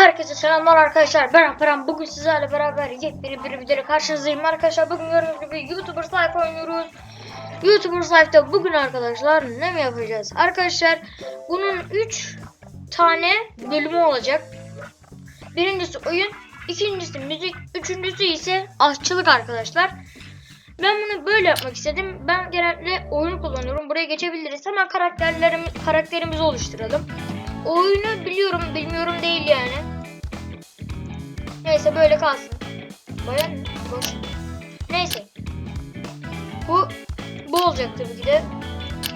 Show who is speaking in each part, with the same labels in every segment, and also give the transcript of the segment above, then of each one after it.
Speaker 1: Herkese selamlar arkadaşlar. Ben Alperen. Bugün sizlerle beraber yepyeni bir videoyla karşınızdayım arkadaşlar. Bugün gördüğünüz gibi YouTuber Life oynuyoruz. YouTuber Life'da bugün arkadaşlar ne mi yapacağız? Arkadaşlar bunun 3 tane bölümü olacak. Birincisi oyun, ikincisi müzik, üçüncüsü ise aşçılık arkadaşlar. Ben bunu böyle yapmak istedim. Ben genellikle oyunu kullanıyorum. Buraya geçebiliriz. Hemen karakterlerimi, karakterimizi oluşturalım. Oyunu biliyorum bilmiyorum değil yani. Neyse böyle kalsın. Bayan boş. Neyse. Bu bu olacak tabii ki de.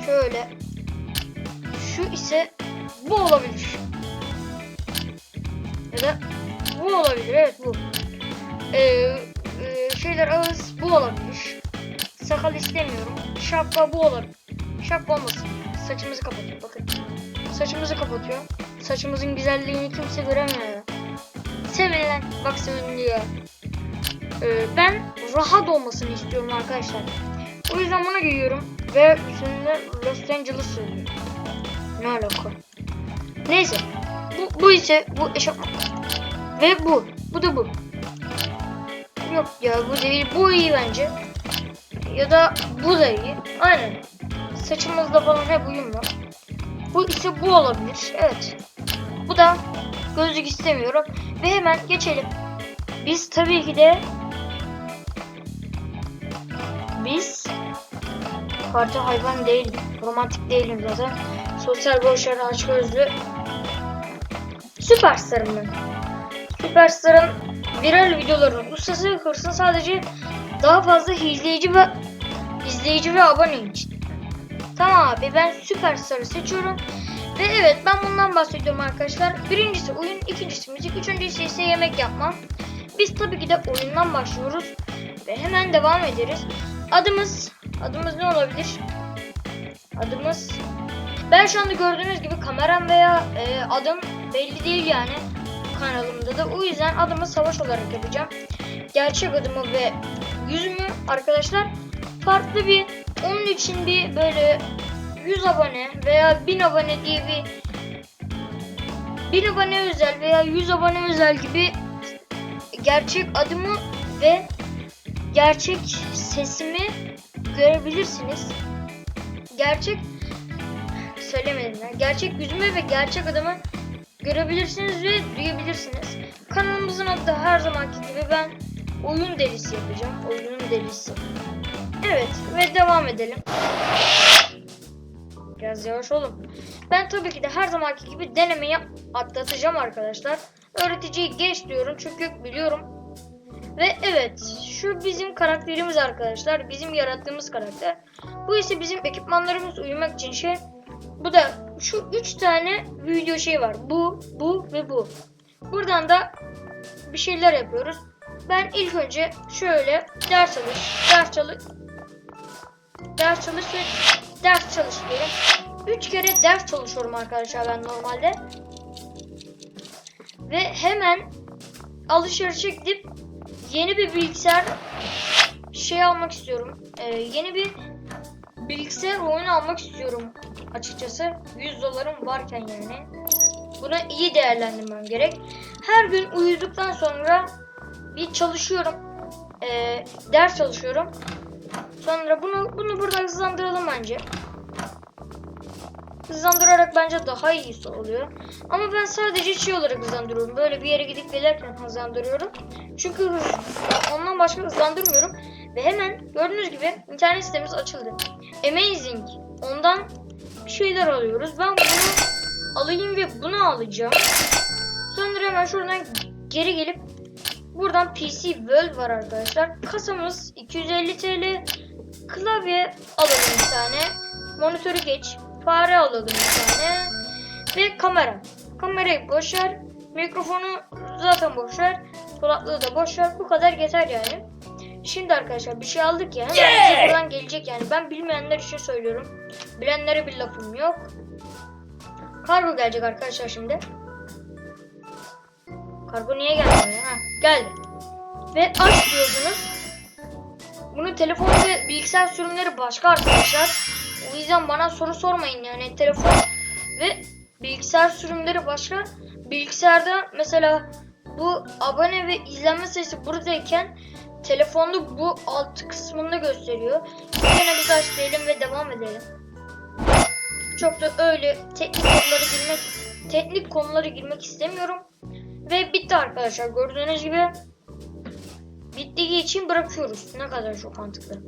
Speaker 1: Şöyle. Şu ise bu olabilir. Ya da bu olabilir. Evet bu. Ee, e, şeyler ağız bu olabilir. Sakal istemiyorum. Şapka bu olabilir. Şapka olmasın. Saçımızı kapatıyor bakın. Saçımızı kapatıyor. Saçımızın güzelliğini kimse göremiyor ya. Sevin lan. Bak seviniyor. Ee, ben rahat olmasını istiyorum arkadaşlar. O yüzden bunu giyiyorum. Ve üstünde Los Angeles söylüyor. Ne alaka? Neyse. Bu, bu ise bu eşofman. Ve bu. Bu da bu. Yok ya bu değil. Bu iyi bence. Ya da bu da iyi. Aynen. Saçımızda falan hep uyum var. Bu ise bu olabilir. Evet. Bu da gözlük istemiyorum. Ve hemen geçelim. Biz tabii ki de biz parti hayvan değil, romantik değilim zaten. Sosyal boşver aç gözlü süperstarım ben. Süperstar'ın viral videolarının ustası hırsın sadece daha fazla izleyici ve izleyici ve abone için. Tamam abi ben Süperstar'ı seçiyorum. Ve evet ben bundan bahsediyorum arkadaşlar. Birincisi oyun, ikincisi müzik, üçüncüsü ise yemek yapma. Biz tabii ki de oyundan başlıyoruz. Ve hemen devam ederiz. Adımız, adımız ne olabilir? Adımız... Ben şu anda gördüğünüz gibi kameram veya e, adım belli değil yani kanalımda da. O yüzden adımı savaş olarak yapacağım. Gerçek adımı ve yüzümü arkadaşlar farklı bir onun için bir böyle 100 abone veya 1000 abone diye bir 1000 abone özel veya 100 abone özel gibi gerçek adımı ve gerçek sesimi görebilirsiniz. Gerçek söylemedim ya. Gerçek yüzümü ve gerçek adımı görebilirsiniz ve duyabilirsiniz. Kanalımızın adı da her zamanki gibi ben oyun delisi yapacağım. Oyunun delisi. Evet ve devam edelim. Biraz yavaş olun. Ben tabii ki de her zamanki gibi denemeyi atlatacağım arkadaşlar. Öğreticiyi geç diyorum çünkü biliyorum. Ve evet şu bizim karakterimiz arkadaşlar. Bizim yarattığımız karakter. Bu ise bizim ekipmanlarımız uyumak için şey. Bu da şu üç tane video şey var. Bu, bu ve bu. Buradan da bir şeyler yapıyoruz. Ben ilk önce şöyle ders çalış, ders çalış, ders çalış ve ders çalış diyorum. Üç kere ders çalışıyorum arkadaşlar ben normalde. Ve hemen alışverişe gidip yeni bir bilgisayar şey almak istiyorum. Ee, yeni bir bilgisayar oyunu almak istiyorum açıkçası. 100 dolarım varken yani. Bunu iyi değerlendirmem gerek. Her gün uyuduktan sonra bir çalışıyorum. Ee, ders çalışıyorum. Sonra bunu bunu burada hızlandıralım bence. Hızlandırarak bence daha iyisi oluyor. Ama ben sadece şey olarak hızlandırıyorum. Böyle bir yere gidip gelirken hızlandırıyorum. Çünkü hız, ondan başka hızlandırmıyorum. Ve hemen gördüğünüz gibi internet sitemiz açıldı. Amazing. Ondan şeyler alıyoruz. Ben bunu alayım ve bunu alacağım. Sonra hemen şuradan geri gelip buradan PC World var arkadaşlar. Kasamız 250 TL. Klavye alalım bir tane. Monitörü geç. Fare alalım bir tane. Ve kamera. Kamerayı boşver. Mikrofonu zaten boşver. Kulaklığı da boşver. Bu kadar yeter yani. Şimdi arkadaşlar bir şey aldık ya. Hemen bize buradan gelecek yani. Ben bilmeyenler için söylüyorum. Bilenlere bir lafım yok. Kargo gelecek arkadaşlar şimdi. Kargo niye gelmiyor? Ha, geldi. Ve aç diyorsunuz. Bunu telefon ve bilgisayar sürümleri başka arkadaşlar. O yüzden bana soru sormayın yani telefon ve bilgisayar sürümleri başka. Bilgisayarda mesela bu abone ve izlenme sayısı buradayken telefonda bu alt kısmında gösteriyor. Yine biz açlayalım ve devam edelim. Çok da öyle teknik konulara girmek teknik konulara girmek istemiyorum. Ve bitti arkadaşlar. Gördüğünüz gibi bittiği için bırakıyoruz. Ne kadar çok mantıklı.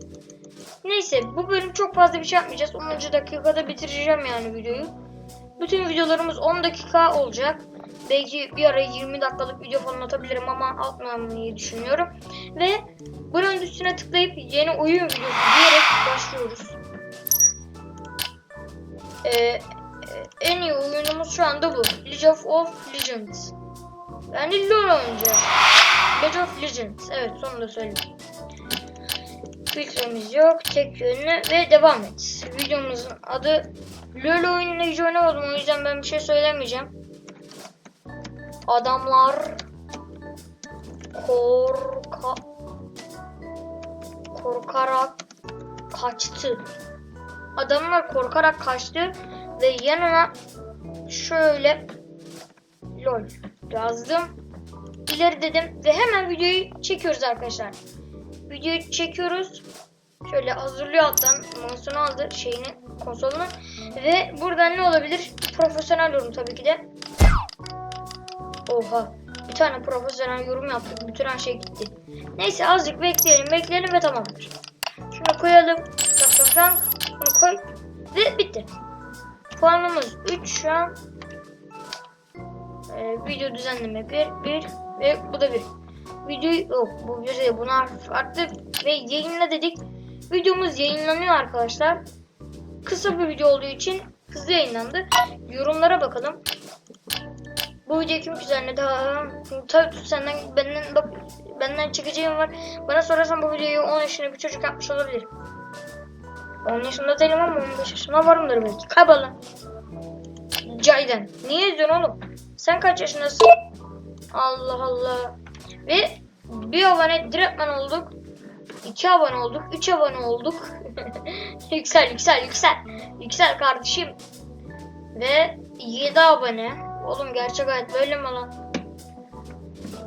Speaker 1: Neyse bu bölüm çok fazla bir şey yapmayacağız. 10. dakikada bitireceğim yani videoyu. Bütün videolarımız 10 dakika olacak. Belki bir ara 20 dakikalık video falan atabilirim ama atmamayı düşünüyorum. Ve buranın üstüne tıklayıp yeni oyun videosu diyerek başlıyoruz. Ee, en iyi oyunumuz şu anda bu. League of Legends. Yani LoL oynayacağız. League of Legends. Evet sonunda söyledim. Filtremiz yok. Tek yönlü ve devam et. Videomuzun adı LoL oyununa hiç oynamadım o yüzden ben bir şey söylemeyeceğim. Adamlar korka korkarak kaçtı. Adamlar korkarak kaçtı ve yanına şöyle lol yazdım. İleri dedim ve hemen videoyu çekiyoruz arkadaşlar. Videoyu çekiyoruz. Şöyle hazırlıyor alttan mouse'unu aldı şeyini konsolunu ve buradan ne olabilir? Profesyonel yorum tabii ki de. Oha. Bir tane profesyonel yorum yaptık. Bütün her şey gitti. Neyse azıcık bekleyelim. Bekleyelim ve tamamdır. Şunu koyalım. Tak. Bunu koy. Ve bitti. Puanımız 3 şu an. Ee, video düzenleme 1, 1 ve bu da 1. Video yok bu bir şey bunlar farklı ve yayınla dedik. Videomuz yayınlanıyor arkadaşlar. Kısa bir video olduğu için hızlı yayınlandı. Yorumlara bakalım. Bu videoyu kim düzenledi? Ha, tabii senden benden bak benden çekeceğim var. Bana sorarsan bu videoyu 10 yaşında bir çocuk yapmış olabilir. 10 yaşında değilim ama 15 yaşında varımdır belki. Kaybol Cayden. Niye izliyorsun oğlum? Sen kaç yaşındasın? Allah Allah. Ve bir abone direktmen olduk. 2 abone olduk. 3 abone olduk. yüksel yüksel yüksel. Yüksel kardeşim. Ve 7 abone. Oğlum gerçek hayat böyle mi lan?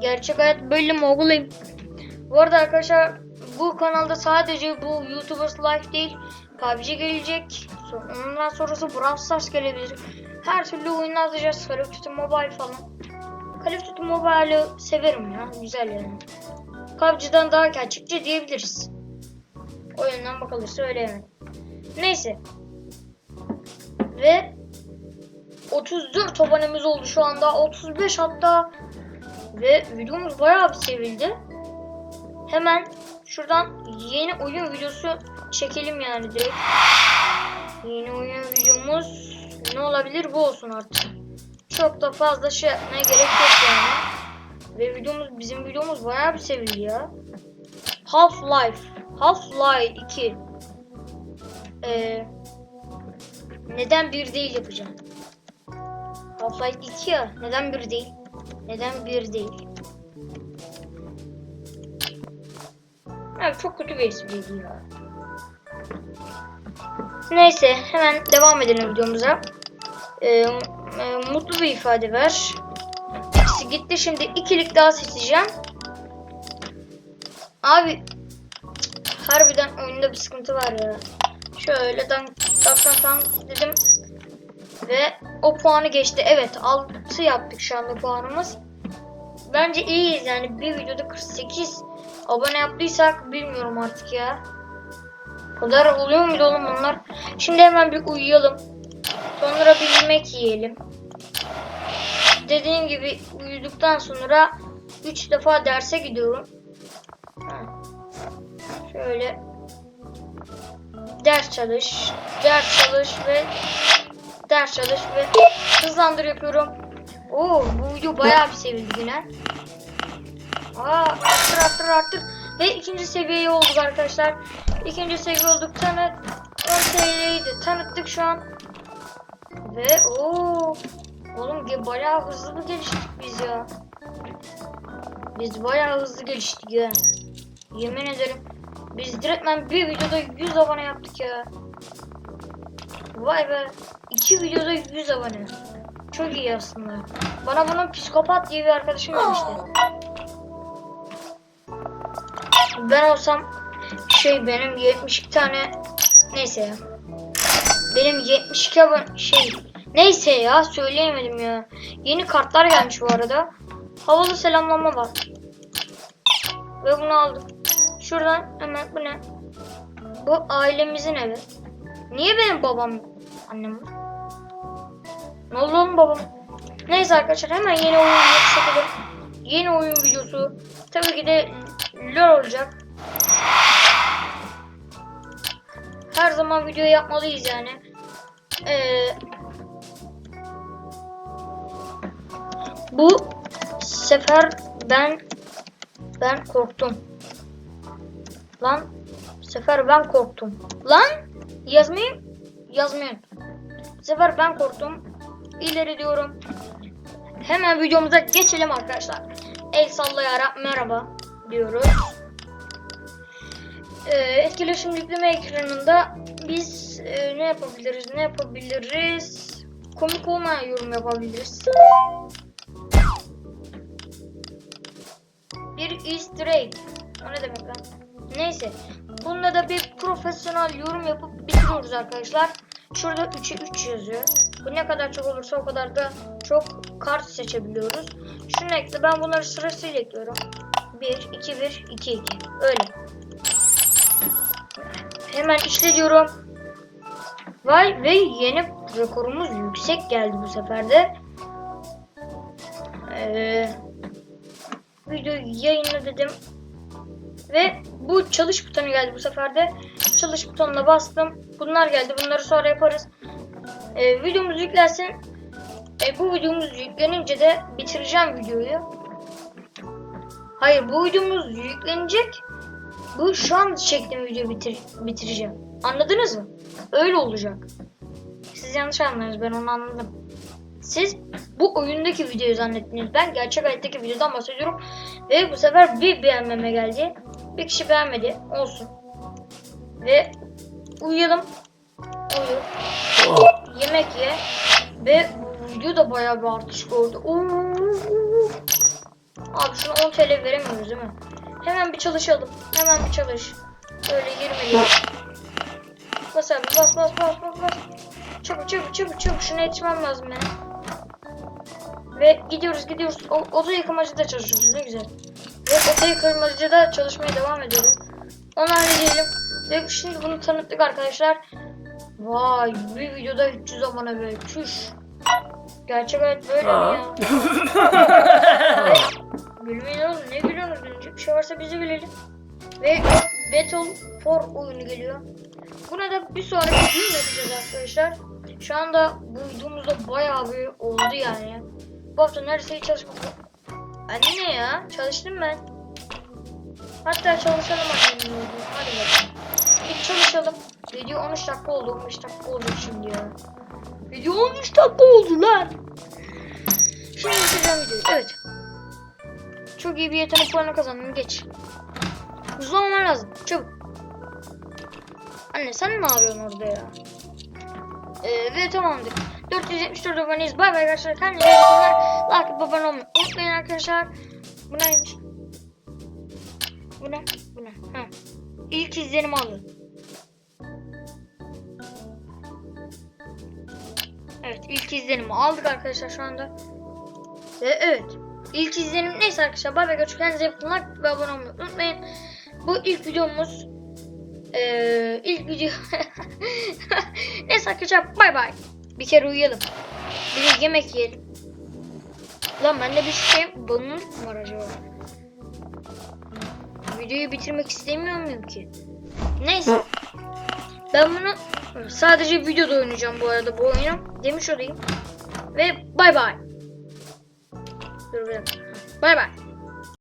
Speaker 1: Gerçek hayat böyle mi oğlum? Bu arada arkadaşlar bu kanalda sadece bu YouTubers Life değil PUBG gelecek. Ondan sonrası Brawl Stars gelebilir. Her türlü oyun atacağız. Call of Duty Mobile falan. Call of Duty Mobile'ı severim ya. Güzel yani. PUBG'den daha gerçekçi diyebiliriz. Oyundan bakılırsa öyle yani. Neyse. Ve 34 abonemiz oldu şu anda. 35 hatta. Ve videomuz bayağı bir sevildi. Hemen şuradan yeni oyun videosu çekelim yani direkt. Yeni oyun videomuz ne olabilir bu olsun artık. Çok da fazla şey yapmaya gerek yok yani. Ve videomuz bizim videomuz bayağı bir sevildi ya. Half-Life. Half-Life 2. Ee, neden bir değil yapacağım? Half-Life 2 ya. Neden bir değil? Neden bir değil? Abi çok kötü bir espriydi ya. Neyse hemen devam edelim videomuza. Ee, e, mutlu bir ifade ver. İkisi gitti şimdi ikilik daha seçeceğim. Abi harbiden oyunda bir sıkıntı var ya. Şöyle dan dan dan dedim. Ve o puanı geçti. Evet 6 yaptık şu anda puanımız. Bence iyiyiz yani bir videoda 48 abone yaptıysak bilmiyorum artık ya. O kadar oluyor muydu oğlum bunlar? Şimdi hemen bir uyuyalım. Sonra bir yemek yiyelim. Dediğim gibi uyuduktan sonra 3 defa derse gidiyorum. Şöyle ders çalış, ders çalış ve ders çalış ve hızlandır yapıyorum. Oo bu video bayağı bir sevildi yine. Aa arttır arttır arttır. Ve ikinci seviyeye olduk arkadaşlar. İkinci seviye olduk. Tanıt 10 TL'yi de tanıttık şu an. Ve o Oğlum bayağı hızlı geliştik biz ya. Biz bayağı hızlı geliştik ya. Yemin ederim. Biz direktmen bir videoda 100 abone yaptık ya. Vay be. iki videoda 100 abone. Çok iyi aslında. Bana bunun psikopat diye bir arkadaşım demişti. Ben olsam şey benim 72 tane neyse ya. Benim 72 abone şey neyse ya söyleyemedim ya. Yeni kartlar gelmiş bu arada. Havalı selamlama var. Ve bunu aldım. Şuradan hemen bu ne? Bu ailemizin evi. Niye benim babam annem? Ne oldu oğlum babam? Neyse arkadaşlar hemen yeni oyun videosu. Yeni oyun videosu. Tabii ki de LOL olacak. Her zaman video yapmalıyız yani. Ee, bu sefer ben ben korktum. Lan bu sefer ben korktum. Lan yazmayayım. Yazmayın. Bu sefer ben korktum. İleri diyorum. Hemen videomuza geçelim arkadaşlar. El sallayarak merhaba diyoruz. Ee, etkileşim yükleme ekranında biz e, ne yapabiliriz? Ne yapabiliriz? Komik olmayan yorum yapabiliriz. Bir easter egg. O ne demek lan? Neyse. Bunda da bir profesyonel yorum yapıp bitiriyoruz arkadaşlar. Şurada 3'e 3 yazıyor. Bu ne kadar çok olursa o kadar da çok kart seçebiliyoruz. Şunu ekle. Ben bunları sırasıyla ekliyorum. 1, 2, 1, 2, 2. Öyle. Hemen işle diyorum. Vay ve yeni rekorumuz yüksek geldi bu sefer de. Ee, videoyu yayınla dedim. Ve bu çalış butonu geldi bu sefer de. Çalış butonuna bastım. Bunlar geldi. Bunları sonra yaparız. Ee, videomuz yüklensin. Ee, bu videomuz yüklenince de bitireceğim videoyu. Hayır bu videomuz yüklenecek. Bu şu an çektiğim videoyu bitir bitireceğim. Anladınız mı? Öyle olacak. Siz yanlış anladınız ben onu anladım. Siz bu oyundaki videoyu zannettiniz. Ben gerçek hayattaki videodan bahsediyorum. Ve bu sefer bir beğenmeme geldi. Bir kişi beğenmedi. Olsun. Ve uyuyalım. Uyu. Yemek ye. Ve video da bayağı bir artış gördü. Oo. Abi şunu 10 TL veremiyoruz değil mi? Hemen bir çalışalım. Hemen bir çalış. Öyle 20 lira. Bas abi bas bas bas bas bas. Çabuk çabuk çabuk çabuk şuna yetişmem lazım benim. Ve gidiyoruz gidiyoruz. O, oda yıkamacıda çalışıyoruz ne güzel. Ve oda yıkamacıda çalışmaya devam ediyoruz. Onu halledelim. Ve şimdi bunu tanıttık arkadaşlar. Vay bir videoda 300 abone be. Çüş. Gerçek hayat böyle mi ya? Gülmeyin oğlum ne gülüyorsunuz gülünce bir şey varsa bizi bilelim. Ve Battle for oyunu geliyor. Buna da bir sonraki gün yapacağız arkadaşlar. Şu anda bu videomuzda bayağı bir oldu yani. Bu hafta neredeyse hiç çalışmadım. Anne ne ya? Çalıştım ben. Hatta çalışalım annemle. Hadi bakalım. Bir çalışalım. Video 13 dakika oldu. 15 dakika oldu şimdi ya. Video 13 dakika oldu lan. Şimdi bitireceğim videoyu. Evet. Çok iyi bir yetenek puanı kazandım. Geç. Hızlı olman lazım. Çabuk. Anne sen ne yapıyorsun orada ya? Ee, ve tamamdır. 474 aboneyiz. Bay bay arkadaşlar. Kendinize iyi bakın. Like abone olmayı unutmayın arkadaşlar. Bu neymiş? Bu ne? Bu ne? Ha. İlk izlenimi alın. Evet ilk izlenimi aldık arkadaşlar şu anda. Ve evet. İlk izlenim neyse arkadaşlar. Bay bay iyi bakın. Like ve abone olmayı unutmayın. Bu ilk videomuz. Ee, ilk video. neyse arkadaşlar bay bay. Bir kere uyuyalım. Bir de yemek yiyelim. Lan bende bir şey bağımlılık mı var acaba? Videoyu bitirmek istemiyor muyum ki? Neyse. Ben bunu sadece videoda oynayacağım bu arada bu oyunu. Demiş olayım. Ve bay bay. Dur bir dakika. Bay bay.